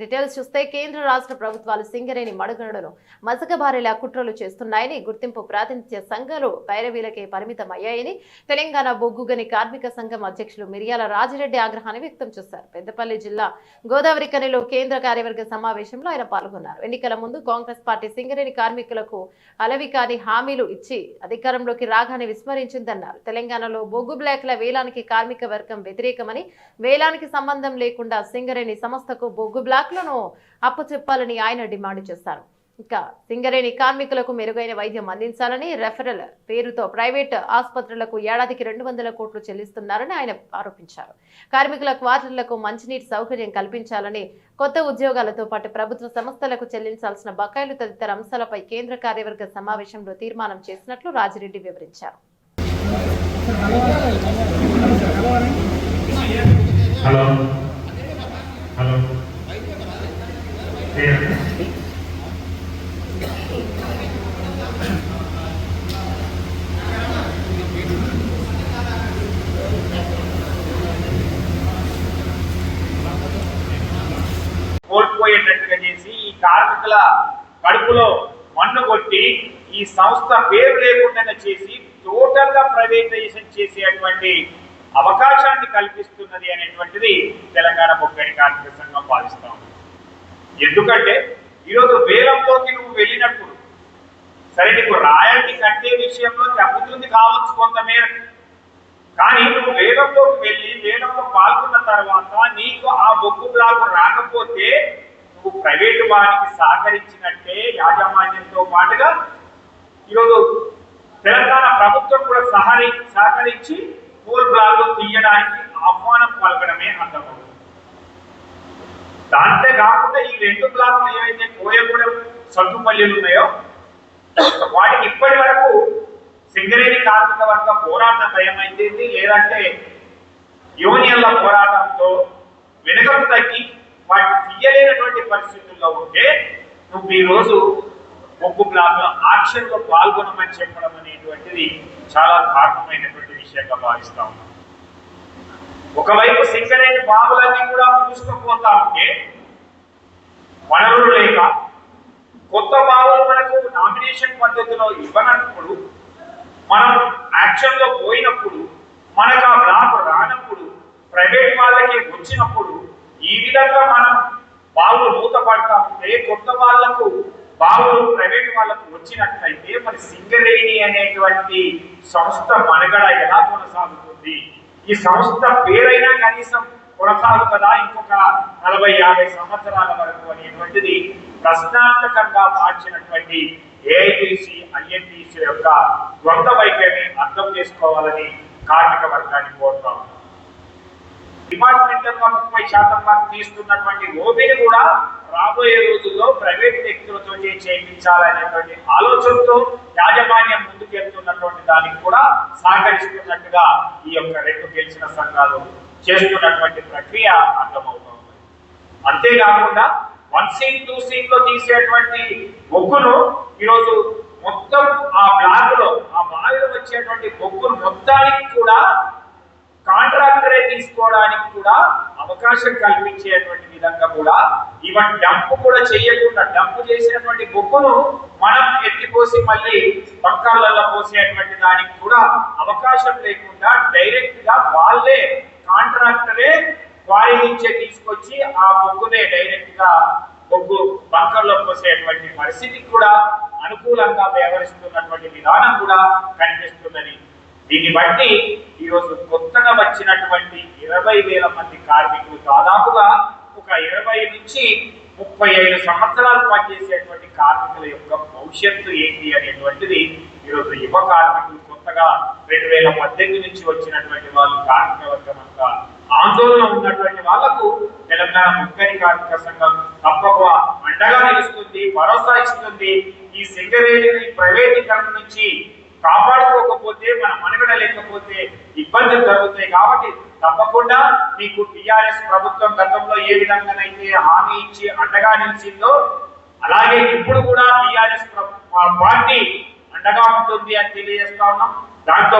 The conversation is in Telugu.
డీటెయిల్స్ చూస్తే కేంద్ర రాష్ట్ర ప్రభుత్వాలు సింగరేణి మడుగడను మసకబారేలా కుట్రలు చేస్తున్నాయని గుర్తింపు ప్రాతినిధ్య సంఘాలు పైరవీలకే పరిమితం అయ్యాయని తెలంగాణ బొగ్గుగని కార్మిక సంఘం అధ్యక్షులు మిరియాల రాజిరెడ్డి ఆగ్రహాన్ని వ్యక్తం చేశారు. పెద్దపల్లి జిల్లా గోదావరి కనిలో కేంద్ర కార్యవర్గ సమావేశంలో ఆయన పాల్గొన్నారు. ఎన్నికల ముందు కాంగ్రెస్ పార్టీ సింగరేణి కార్మికులకు అలవి కాని హామీలు ఇచ్చి అధికారంలోకి రాగానే విస్మరించిందన్నారు. తెలంగాణలో బొగ్గు బ్లాక్ల వేలానికి కార్మిక వర్గం వ్యతిరేకమని వేలానికి సంబంధం లేకుండా సింగరేణి సంస్థకు బొగ్గు బ్లాక్ బ్లాక్లను అప్పచెప్పాలని ఆయన డిమాండ్ చేశారు ఇక సింగరేణి కార్మికులకు మెరుగైన వైద్యం అందించాలని రెఫరల్ పేరుతో ప్రైవేట్ ఆసుపత్రులకు ఏడాదికి రెండు వందల కోట్లు చెల్లిస్తున్నారని ఆయన ఆరోపించారు. కార్మికుల క్వార్టర్లకు మంచినీటి సౌకర్యం కల్పించాలని కొత్త ఉద్యోగాలతో పాటు ప్రభుత్వ సంస్థలకు చెల్లించాల్సిన బకాయిలు తదితర అంశాలపై కేంద్ర కార్యవర్గ సమావేశంలో తీర్మానం చేసినట్లు రాజిరెడ్డి వివరించారు. హలో. హలో పేరు కోల్పోయేటట్టుగా చేసి ఈ కార్మికుల కడుపులో మన్ను కొట్టి ఈ సంస్థ పేరు లేకుండా చేసి టోటల్గా ప్రైవేటైజేషన్ చేసేటువంటి అవకాశాన్ని కల్పిస్తున్నది అనేటువంటిది తెలంగాణ బొగ్గడి కార్మిక సంఘం భావిస్తాం ఎందుకంటే ఈరోజు వేలంలోకి నువ్వు వెళ్ళినప్పుడు సరే నీకు రాయల్టీ కట్టే విషయంలో తగ్గుతుంది కావచ్చు కొంత మేరకు కానీ నువ్వు వేలంలోకి వెళ్ళి వేలంలో పాల్గొన్న తర్వాత నీకు ఆ బొగ్గు బ్లాక్ రాకపోతే నువ్వు ప్రైవేటు వారికి సహకరించినట్టే యాజమాన్యంతో పాటుగా ఈరోజు తెలంగాణ ప్రభుత్వం కూడా సహరి సహకరించి కోల్ బ్లాక్ తీయడానికి ఆహ్వానం పలకడమే అర్థమవుతుంది దాంతే కాకుండా ఈ రెండు బ్లాకులు ఏవైతే కోయగూడెం సత్తుపల్లిలు ఉన్నాయో వాటికి ఇప్పటి వరకు సింగరేణి కార్మిక వర్గ పోరాట భయమైంది లేదంటే యూనియన్ల పోరాటంతో వెనుకకు తగ్గి వాటిని తీయలేనటువంటి పరిస్థితుల్లో ఉంటే నువ్వు ఈ రోజు బ్లాక్లో ఆక్షన్లో పాల్గొనమని చెప్పడం అనేటువంటిది చాలా దారుణమైనటువంటి విషయంగా భావిస్తా ఉన్నాం. ఒకవైపు సింగరేణి బాబులన్నీ కూడా మూసుకుపోతా ఉంటే వనరులు లేక కొత్త బావులు మనకు నామినేషన్ పద్ధతిలో ఇవ్వనప్పుడు మనం యాక్షన్లో పోయినప్పుడు మనకు ఆ బ్లాక్ రానప్పుడు ప్రైవేట్ వాళ్ళకి వచ్చినప్పుడు ఈ విధంగా మనం బావులు మూతపడతా. ఉంటే కొత్త వాళ్ళకు బావులు ప్రైవేట్ వాళ్ళకు వచ్చినట్లయితే మరి సింగరేణి అనేటువంటి సంస్థ మనగడ ఎలా కొనసాగుతుంది? ఈ సంస్థ పేరైనా కనీసం కొనసాగుతుందా? ఇంకొక నలభై యాభై సంవత్సరాల వరకు అనేటువంటిది ప్రశ్నార్థకంగా మార్చినటువంటి ఏఐటీసీ ఐఎన్టీసీ యొక్క ద్వంద్వ వైఖరిని అర్థం చేసుకోవాలని కార్మిక వర్గాన్ని కోరుతాం డిపార్ట్మెంటల్గా ముప్పై శాతం వరకు తీసుకున్నటువంటి ఓబీని కూడా రాబోయే రోజుల్లో ప్రైవేట్ వ్యక్తులతో చేయించాలనేటువంటి ఆలోచనతో యాజమాన్యం ముందుకెళ్తున్నటువంటి దానికి కూడా సహకరిస్తున్నట్టుగా ఈ యొక్క రెండు గెలిచిన సంఘాలు చేస్తున్నటువంటి ప్రక్రియ అర్థమవుతుంది. అంతేకాకుండా వన్ సీట్ టూ సీట్లో తీసేటువంటి బొగ్గును ఈరోజు మొత్తం ఆ బ్లాక్లో ఆ బావిలో వచ్చేటువంటి బొగ్గును మొత్తానికి కూడా తీసుకోవడానికి కూడా అవకాశం కల్పించేటువంటి విధంగా కూడా ఈవెన్ డంప్ కూడా చేయకుండా డంప్ చేసినటువంటి బొగ్గును మనం ఎత్తిపోసి మళ్ళీ పక్కలలో పోసేటువంటి దానికి కూడా అవకాశం లేకుండా డైరెక్ట్గా వాళ్ళే కాంట్రాక్టరే వారి నుంచే తీసుకొచ్చి ఆ బొగ్గునే డైరెక్ట్గా బొగ్గు బంకర్లో పోసేటువంటి పరిస్థితి కూడా అనుకూలంగా వ్యవహరిస్తున్నటువంటి విధానం కూడా కనిపిస్తున్నది. దీన్ని బట్టి ఈరోజు కొత్తగా వచ్చినటువంటి ఇరవై వేల మంది కార్మికులు దాదాపుగా ఒక ఇరవై నుంచి ముప్పై ఐదు సంవత్సరాలు పనిచేసేటువంటి కార్మికుల యొక్క భవిష్యత్తు ఏంటి అనేటువంటిది ఈరోజు యువ కార్మికులు కొత్తగా రెండు వేల పద్దెనిమిది నుంచి వచ్చినటువంటి వాళ్ళు కార్మిక వర్గం అంతా ఆందోళన ఉన్నటువంటి వాళ్ళకు తెలంగాణ ముక్కని కార్మిక సంఘం తప్పక అండగా నిలుస్తుంది భరోసా ఇస్తుంది. ఈ సింగరేణిని ప్రైవేటీకరణ నుంచి కాపాడుకోకపోతే మన మనుగడ లేకపోతే ఇబ్బందులు జరుగుతాయి కాబట్టి తప్పకుండా మీకు టిఆర్ఎస్ ప్రభుత్వం గతంలో ఏ విధంగానైతే హామీ ఇచ్చి అండగా నిలిచిందో అలాగే ఇప్పుడు కూడా టిఆర్ఎస్ పార్టీ అండగా ఉంటుంది అని తెలియజేస్తా ఉన్నాం. దాంతో